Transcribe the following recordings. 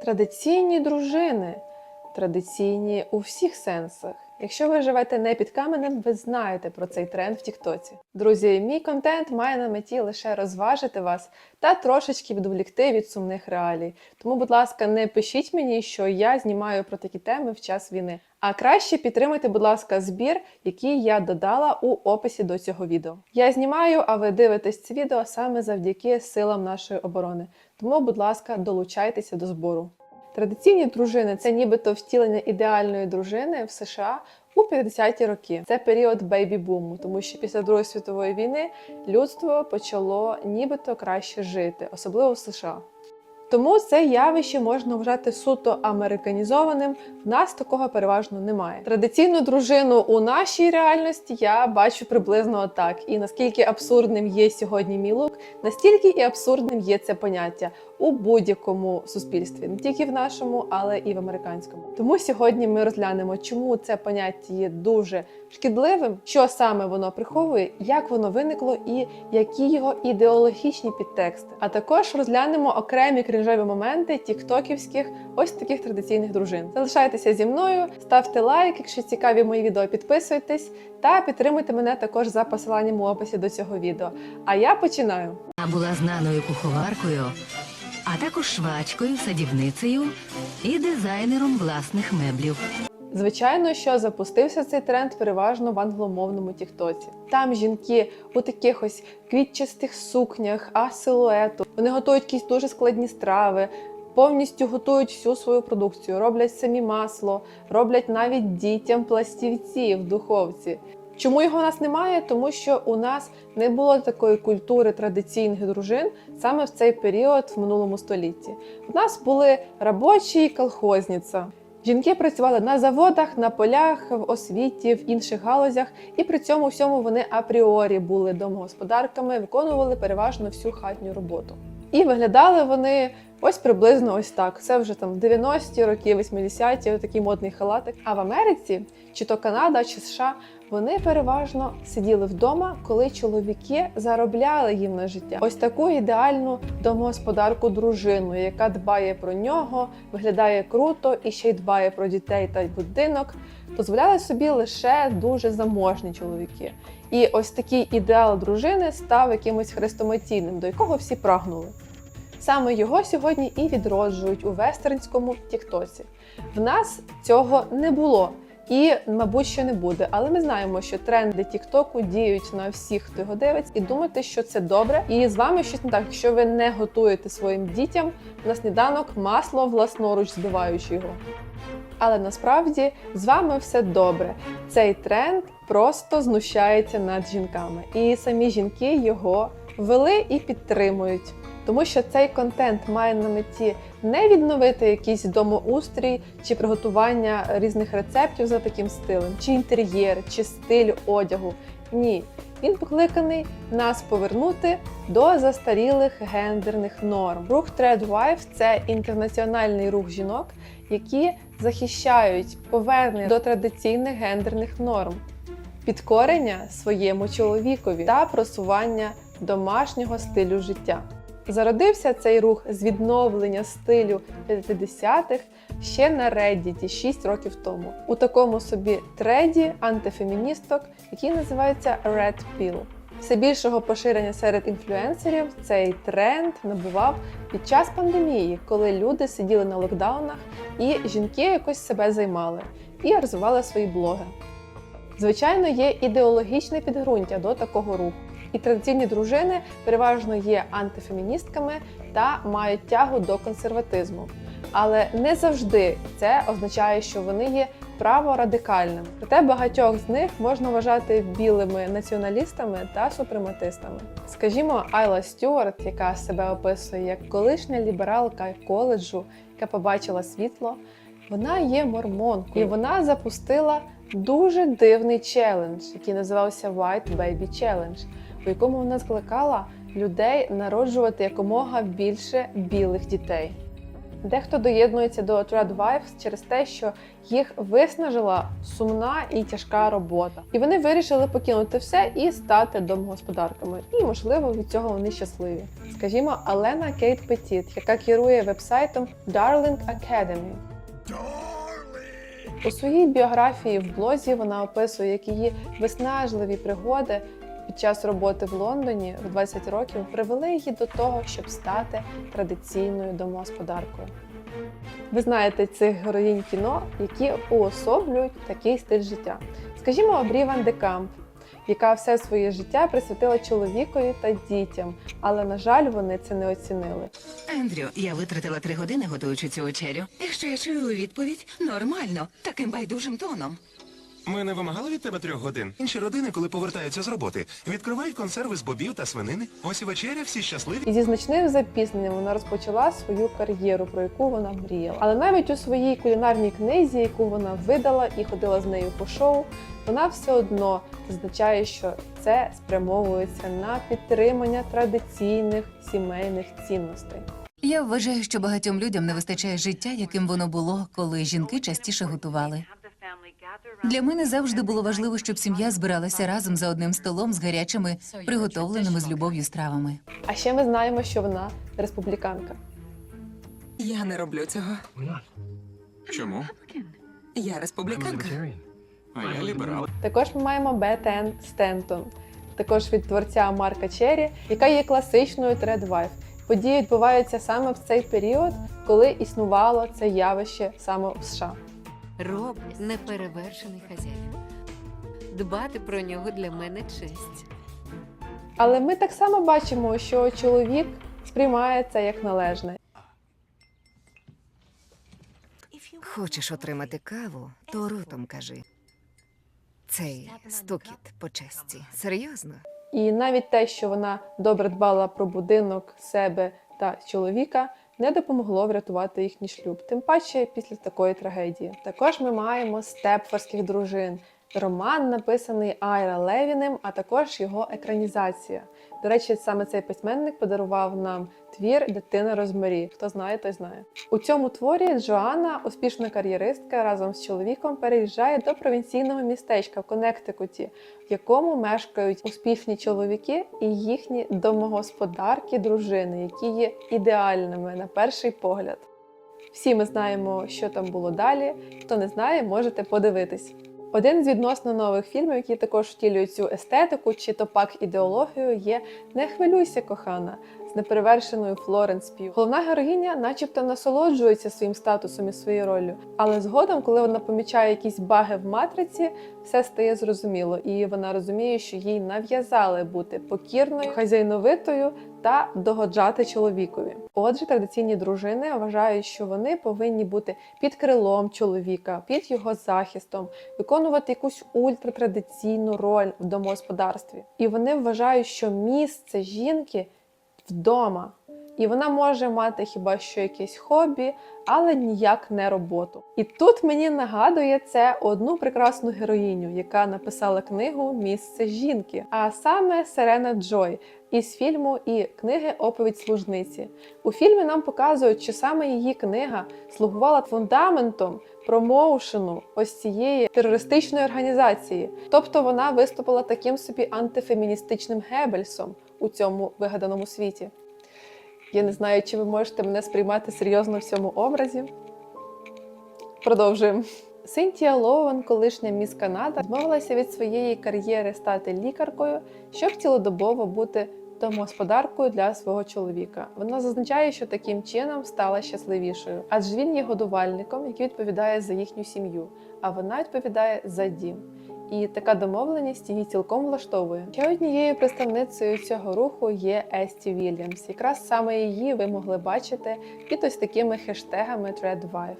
Традиційні дружини. Традиційні у всіх сенсах. Якщо ви живете не під каменем, ви знаєте про цей тренд в Тіктоці. Друзі, мій контент має на меті лише розважити вас та трошечки відволікти від сумних реалій. Тому, будь ласка, не пишіть мені, що я знімаю про такі теми в час війни. А краще підтримайте, будь ласка, збір, який я додала у описі до цього відео. Я знімаю, а ви дивитесь це відео саме завдяки силам нашої оборони. Тому, будь ласка, долучайтеся до збору. Традиційні дружини це нібито втілення ідеальної дружини в США у 50-ті роки. Це період бейбі-буму, тому що після Другої світової війни людство почало нібито краще жити, особливо в США. Тому це явище можна вважати суто американізованим. В нас такого переважно немає. Традиційну дружину у нашій реальності я бачу приблизно так. І наскільки абсурдним є сьогодні мій лук, настільки і абсурдним є це поняття у будь-якому суспільстві, не тільки в нашому, але і в американському. Тому сьогодні ми розглянемо, чому це поняття є дуже шкідливим, що саме воно приховує, як воно виникло і які його ідеологічні підтексти. А також розглянемо окремі крінжові моменти тіктоківських ось таких традиційних дружин. Залишайтеся зі мною, ставте лайк, якщо цікаві мої відео, підписуйтесь та підтримуйте мене також за посиланням у описі до цього відео. А я починаю. Вона була знаною куховаркою, а також швачкою, садівницею і дизайнером власних меблів. Звичайно, що запустився цей тренд переважно в англомовному тіктоці. Там жінки у таких ось квітчастих сукнях, а силуету. Вони готують якісь дуже складні страви, повністю готують всю свою продукцію, роблять самі масло, роблять навіть дітям пластівці в духовці. Чому його у нас немає? Тому що у нас не було такої культури традиційних дружин саме в цей період в минулому столітті. У нас були робочі і колхозниця. Жінки працювали на заводах, на полях, в освіті, в інших галузях, і при цьому всьому вони апріорі були домогосподарками, виконували переважно всю хатню роботу. І виглядали вони ось приблизно ось так. Це вже там 90-ті роки, 80-ті, такий модний халатик. А в Америці, чи то Канада, чи США, вони переважно сиділи вдома, коли чоловіки заробляли їм на життя. Ось таку ідеальну домогосподарку дружину, яка дбає про нього, виглядає круто і ще й дбає про дітей та будинок. Дозволяли собі лише дуже заможні чоловіки. І ось такий ідеал дружини став якимось хрестоматійним, до якого всі прагнули. Саме його сьогодні і відроджують у вестернському тіктоці. В нас цього не було. І, мабуть, що не буде. Але ми знаємо, що тренди Тіктоку діють на всіх, хто його дивиться, і думати, що це добре. І з вами щось не так, якщо ви не готуєте своїм дітям на сніданок масло власноруч збиваючи його. Але насправді з вами все добре. Цей тренд просто знущається над жінками, і самі жінки його ввели і підтримують. Тому що цей контент має на меті не відновити якийсь домоустрій чи приготування різних рецептів за таким стилем, чи інтер'єр, чи стиль одягу. Ні, він покликаний нас повернути до застарілих гендерних норм. Рух Threadwife – це інтернаціональний рух жінок, які захищають повернення до традиційних гендерних норм, підкорення своєму чоловікові та просування домашнього стилю життя. Зародився цей рух з відновлення стилю 50-х ще на Reddit 6 років тому. У такому собі треді антифеміністок, який називається Red Pill. Все більшого поширення серед інфлюенсерів цей тренд набував під час пандемії, коли люди сиділи на локдаунах і жінки якось себе займали і розвивали свої блоги. Звичайно, є ідеологічне підґрунтя до такого руху. І традиційні дружини переважно є антифеміністками та мають тягу до консерватизму. Але не завжди це означає, що вони є праворадикальними. Проте багатьох з них можна вважати білими націоналістами та супрематистами. Скажімо, Айла Стюарт, яка себе описує як колишня лібералка коледжу, яка побачила світло, вона є мормонкою, і вона запустила дуже дивний челендж, який називався White Baby Challenge, у якому вона скликала людей народжувати якомога більше білих дітей. Дехто доєднується до Trad Wives через те, що їх виснажила сумна і тяжка робота. І вони вирішили покинути все і стати домогосподарками. І, можливо, від цього вони щасливі. Скажімо, Алена Кейт Петіт, яка керує вебсайтом Darling Academy. У своїй біографії в блозі вона описує, як її виснажливі пригоди час роботи в Лондоні в 20 років привели її до того, щоб стати традиційною домогосподаркою. Ви знаєте цих героїнь кіно, які уособлюють такий стиль життя. Скажімо, Брі Ван де яка все своє життя присвятила чоловікові та дітям, але на жаль, вони це не оцінили. Ендрю, я витратила три години, готуючи цю вечерю. І що я чую відповідь? Нормально, таким байдужим тоном. Ми не вимагали від тебе трьох годин. Інші родини, коли повертаються з роботи, відкривають консерви з бобів та свинини. Ось і вечеря, всі щасливі. І зі значним запізненням вона розпочала свою кар'єру, про яку вона мріяла. Але навіть у своїй кулінарній книзі, яку вона видала і ходила з нею по шоу, вона все одно зазначає, що це спрямовується на підтримання традиційних сімейних цінностей. Я вважаю, що багатьом людям не вистачає життя, яким воно було, коли жінки частіше готували. Для мене завжди було важливо, щоб сім'я збиралася разом за одним столом з гарячими, приготовленими з любов'ю стравами. А ще ми знаємо, що вона республіканка. Я не роблю цього. Чому? Я республіканка. А я ліберал. Також ми маємо Бетен Стентон, також від творця Марка Черрі, яка є класичною тред-вайф. Події відбуваються саме в цей період, коли існувало це явище саме в США. Роб неперевершений хазяїн. Дбати про нього для мене честь. Але ми так само бачимо, що чоловік сприймає це як належне. Хочеш отримати каву, то ротом кажи. Цей стукіт по честі. Серйозно? І навіть те, що вона добре дбала про будинок, себе та чоловіка, не допомогло врятувати їхній шлюб, тим паче після такої трагедії. Також ми маємо степфорських дружин. Роман написаний Айра Левіним, а також його екранізація. До речі, саме цей письменник подарував нам твір Дитина Розмарі. Хто знає, той знає. У цьому творі Джоанна, успішна кар'єристка, разом з чоловіком переїжджає до провінційного містечка в Коннектикуті, в якому мешкають успішні чоловіки і їхні домогосподарки, дружини, які є ідеальними на перший погляд. Всі ми знаємо, що там було далі. Хто не знає, можете подивитись. Один з відносно нових фільмів, які також втілюють цю естетику чи то пак ідеологію, є Не хвилюйся, кохана з неперевершеною Флоренс П'ю. Головна героїня, начебто, насолоджується своїм статусом і своєю роллю, але згодом, коли вона помічає якісь баги в матриці, все стає зрозуміло, і вона розуміє, що їй нав'язали бути покірною, хазяйновитою та догоджати чоловікові. Отже, традиційні дружини вважають, що вони повинні бути під крилом чоловіка, під його захистом, виконувати якусь ультратрадиційну роль в домогосподарстві. І вони вважають, що місце жінки вдома. І вона може мати хіба що якесь хобі, але ніяк не роботу. І тут мені нагадує це одну прекрасну героїню, яка написала книгу Місце жінки, а саме Серена Джой із фільму і книги Оповідь служниці. У фільмі нам показують, що саме її книга слугувала фундаментом промоушену ось цієї терористичної організації. Тобто вона виступила таким собі антифеміністичним гебельсом у цьому вигаданому світі. Я не знаю, чи ви можете мене сприймати серйозно в цьому образі. Продовжуємо. Синтія Лоуен, колишня міс Канада, відмовилася від своєї кар'єри стати лікаркою, щоб цілодобово бути домогосподаркою для свого чоловіка. Вона зазначає, що таким чином стала щасливішою, адже він є годувальником, який відповідає за їхню сім'ю, а вона відповідає за дім. І така домовленість її цілком влаштовує. Ще однією представницею цього руху є Есті Вільямс. Якраз саме її ви могли бачити під ось такими хештегами ThreadWife.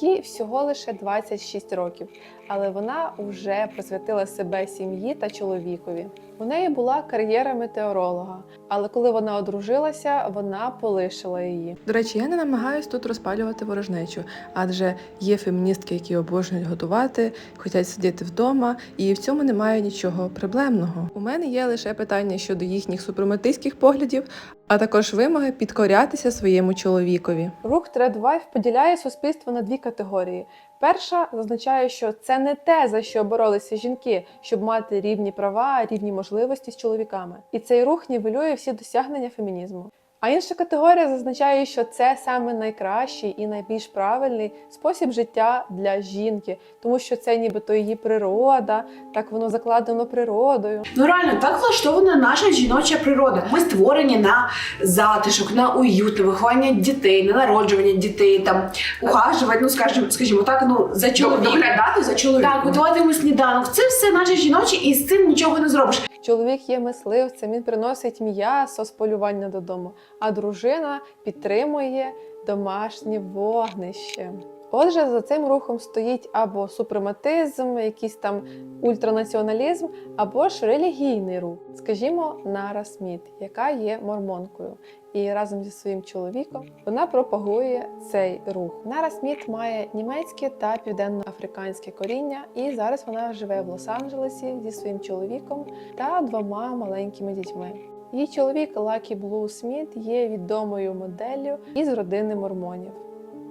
Їй всього лише 26 років, але вона вже присвятила себе сім'ї та чоловікові. У неї була кар'єра метеоролога, але коли вона одружилася, вона полишила її. До речі, я не намагаюсь тут розпалювати ворожнечу, адже є феміністки, які обожнюють готувати, хочуть сидіти вдома, і в цьому немає нічого проблемного. У мене є лише питання щодо їхніх супрематистських поглядів, а також вимоги підкорятися своєму чоловікові. Рух Тредвайф поділяє суспільство на дві категорії. Перша зазначає, що це не те, за що боролися жінки, щоб мати рівні права, рівні можливості з чоловіками. І цей рух нівелює всі досягнення фемінізму. А інша категорія зазначає, що це саме найкращий і найбільш правильний спосіб життя для жінки, тому що це нібито її природа, так воно закладено природою. Ну реально так влаштована наша жіноча природа. Ми створені на затишок, на уют, на виховання дітей, на народжування дітей, там ухажувати, ну скажімо, скажімо так, ну за чоловіком. доглядати за чоловіком. Так, готувати йому сніданок. Це все наше жіноче, і з цим нічого не зробиш. Чоловік є мисливцем, він приносить м'ясо з полювання додому, а дружина підтримує домашнє вогнище. Отже, за цим рухом стоїть або супрематизм, якийсь там ультранаціоналізм, або ж релігійний рух, скажімо, Нара Сміт, яка є мормонкою. І разом зі своїм чоловіком вона пропагує цей рух. Нара Сміт має німецьке та південноафриканське коріння, і зараз вона живе в Лос-Анджелесі зі своїм чоловіком та двома маленькими дітьми. Її чоловік Лакі Блу Сміт є відомою моделлю із родини мормонів.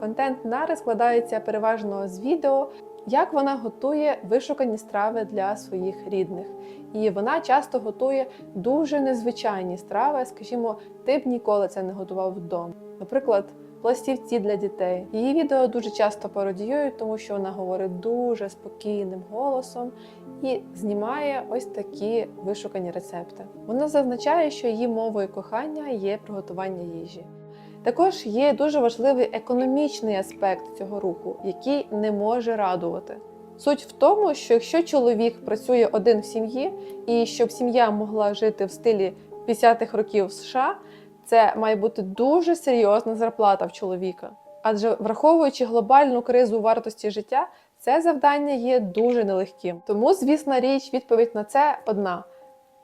Контент Нари складається переважно з відео, як вона готує вишукані страви для своїх рідних. І вона часто готує дуже незвичайні страви, скажімо, ти б ніколи це не готував вдома. Наприклад, пластівці для дітей. Її відео дуже часто пародіюють, тому що вона говорить дуже спокійним голосом і знімає ось такі вишукані рецепти. Вона зазначає, що її мовою кохання є приготування їжі. Також є дуже важливий економічний аспект цього руху, який не може радувати. Суть в тому, що якщо чоловік працює один в сім'ї, і щоб сім'я могла жити в стилі 50-х років США, це має бути дуже серйозна зарплата в чоловіка. Адже враховуючи глобальну кризу вартості життя, це завдання є дуже нелегким. Тому, звісна річ, відповідь на це одна.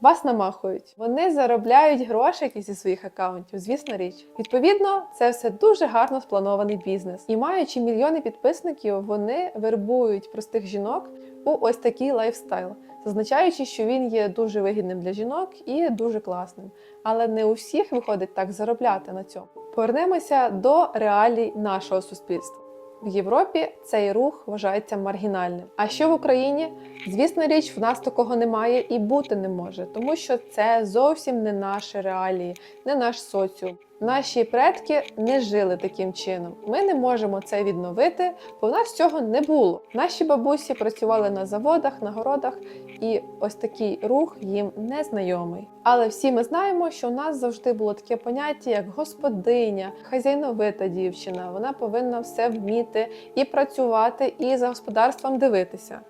Вас намахують. Вони заробляють грошики зі своїх акаунтів, звісна річ. Відповідно, це все дуже гарно спланований бізнес. І маючи мільйони підписників, вони вербують простих жінок у ось такий лайфстайл, зазначаючи, що він є дуже вигідним для жінок і дуже класним. Але не у всіх виходить так заробляти на цьому. Повернемося до реалій нашого суспільства. В Європі цей рух вважається маргінальним. А що в Україні? Звісна річ, в нас такого немає і бути не може, тому що це зовсім не наші реалії, не наш соціум. Наші предки не жили таким чином. Ми не можемо це відновити, бо в нас цього не було. Наші бабусі працювали на заводах, на городах, і ось такий рух їм не знайомий. Але всі ми знаємо, що у нас завжди було таке поняття, як господиня, хазяйновита дівчина. Вона повинна все вміти і працювати, і за господарством дивитися.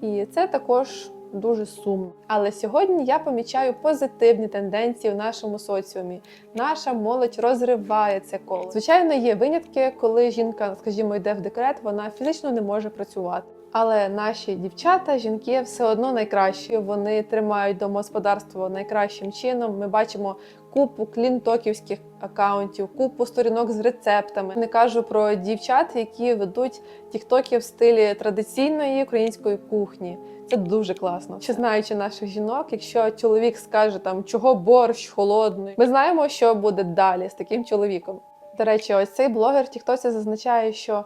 І це також дуже сумно. Але сьогодні я помічаю позитивні тенденції в нашому соціумі. Наша молодь розриває це коло. Звичайно, є винятки, коли жінка, скажімо, йде в декрет, вона фізично не може працювати. Але наші дівчата, жінки все одно найкращі. Вони тримають домогосподарство найкращим чином. Ми бачимо купу клінтоківських акаунтів, купу сторінок з рецептами. Не кажу про дівчат, які ведуть тіктоки в стилі традиційної української кухні. Це дуже класно. Ще знаючи наших жінок, якщо чоловік скаже там чого борщ холодний, ми знаємо, що буде далі з таким чоловіком. До речі, ось цей блогер в Тіктоці зазначає, що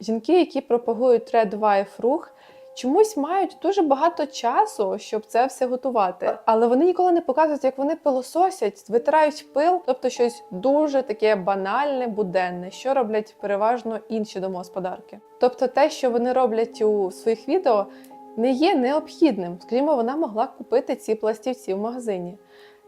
жінки, які пропагують Wife рух, чомусь мають дуже багато часу, щоб це все готувати. Але вони ніколи не показують, як вони пилососять, витирають пил, тобто щось дуже таке банальне, буденне, що роблять переважно інші домогосподарки. Тобто, те, що вони роблять у своїх відео, не є необхідним. Скажімо, вона могла купити ці пластівці в магазині.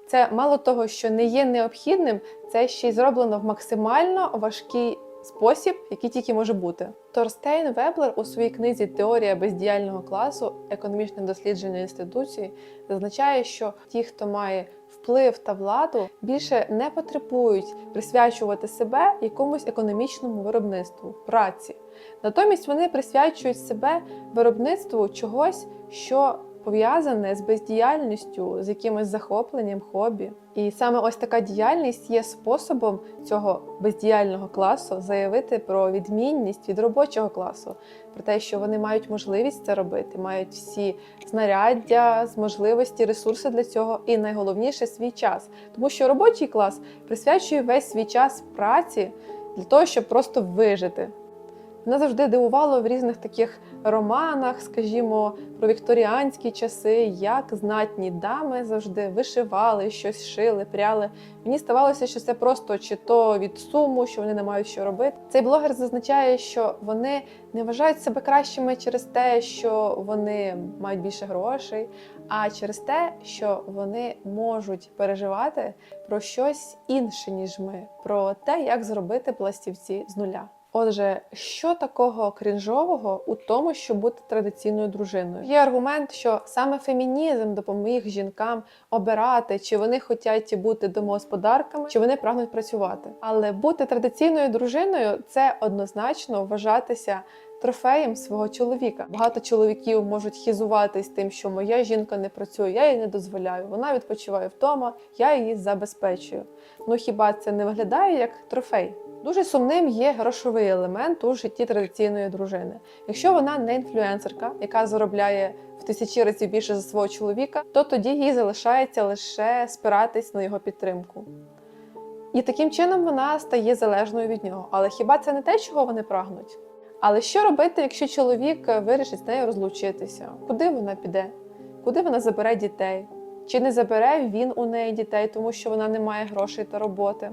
Це мало того, що не є необхідним, це ще й зроблено в максимально важкий спосіб, який тільки може бути. Торстейн Веблер у своїй книзі Теорія бездіяльного класу, економічне дослідження інституції зазначає, що ті, хто має вплив та владу, більше не потребують присвячувати себе якомусь економічному виробництву, праці. Натомість вони присвячують себе виробництву чогось, що пов'язане з бездіяльністю, з якимось захопленням, хобі. І саме ось така діяльність є способом цього бездіяльного класу заявити про відмінність від робочого класу, про те, що вони мають можливість це робити, мають всі знаряддя, можливості, ресурси для цього, і найголовніше свій час. Тому що робочий клас присвячує весь свій час праці для того, щоб просто вижити. Мене завжди дивувало в різних таких романах, скажімо, про вікторіанські часи, як знатні дами завжди вишивали, щось шили, пряли. Мені здавалося, що це просто чи то від суму, що вони не мають що робити. Цей блогер зазначає, що вони не вважають себе кращими через те, що вони мають більше грошей, а через те, що вони можуть переживати про щось інше, ніж ми, про те, як зробити пластівці з нуля. Отже, що такого крінжового у тому, щоб бути традиційною дружиною? Є аргумент, що саме фемінізм допоміг жінкам обирати, чи вони хочуть бути домогосподарками, чи вони прагнуть працювати. Але бути традиційною дружиною це однозначно вважатися трофеєм свого чоловіка. Багато чоловіків можуть хізуватись тим, що моя жінка не працює, я їй не дозволяю. Вона відпочиває вдома, я її забезпечую. Ну хіба це не виглядає як трофей? Дуже сумним є грошовий елемент у житті традиційної дружини. Якщо вона не інфлюенсерка, яка заробляє в тисячі разів більше за свого чоловіка, то тоді їй залишається лише спиратись на його підтримку. І таким чином вона стає залежною від нього. Але хіба це не те, чого вони прагнуть? Але що робити, якщо чоловік вирішить з нею розлучитися? Куди вона піде? Куди вона забере дітей? Чи не забере він у неї дітей, тому що вона не має грошей та роботи?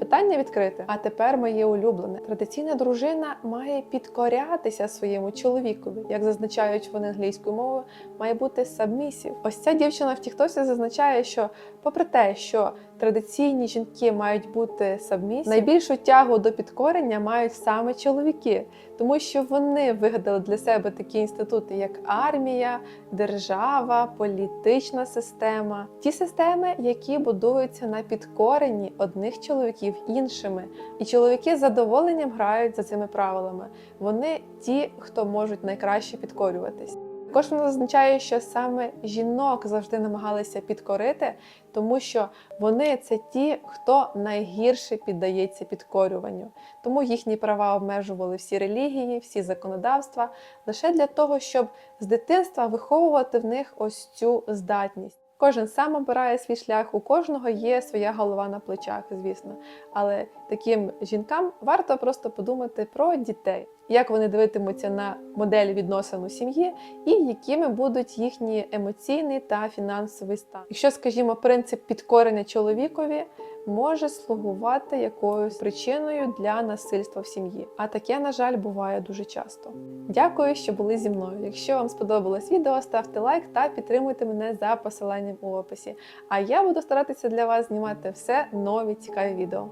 Питання відкрите. А тепер моє улюблене. Традиційна дружина має підкорятися своєму чоловікові, як зазначають вони англійською мовою, має бути сабмісів. Ось ця дівчина в Тіктосі зазначає, що, попри те, що традиційні жінки мають бути сабмісів, найбільшу тягу до підкорення мають саме чоловіки, тому що вони вигадали для себе такі інститути, як армія, держава, політична система, ті системи, які будуються на підкоренні одних чоловіків іншими. І чоловіки з задоволенням грають за цими правилами. Вони ті, хто можуть найкраще підкорюватись. Також означає, що саме жінок завжди намагалися підкорити, тому що вони це ті, хто найгірше піддається підкорюванню. Тому їхні права обмежували всі релігії, всі законодавства лише для того, щоб з дитинства виховувати в них ось цю здатність. Кожен сам обирає свій шлях, у кожного є своя голова на плечах, звісно. Але таким жінкам варто просто подумати про дітей, як вони дивитимуться на модель відносин у сім'ї, і якими будуть їхні емоційний та фінансовий стан. Якщо, скажімо, принцип підкорення чоловікові може слугувати якоюсь причиною для насильства в сім'ї. А таке, на жаль, буває дуже часто. Дякую, що були зі мною. Якщо вам сподобалось відео, ставте лайк та підтримуйте мене за посиланням у описі. А я буду старатися для вас знімати все нові цікаві відео.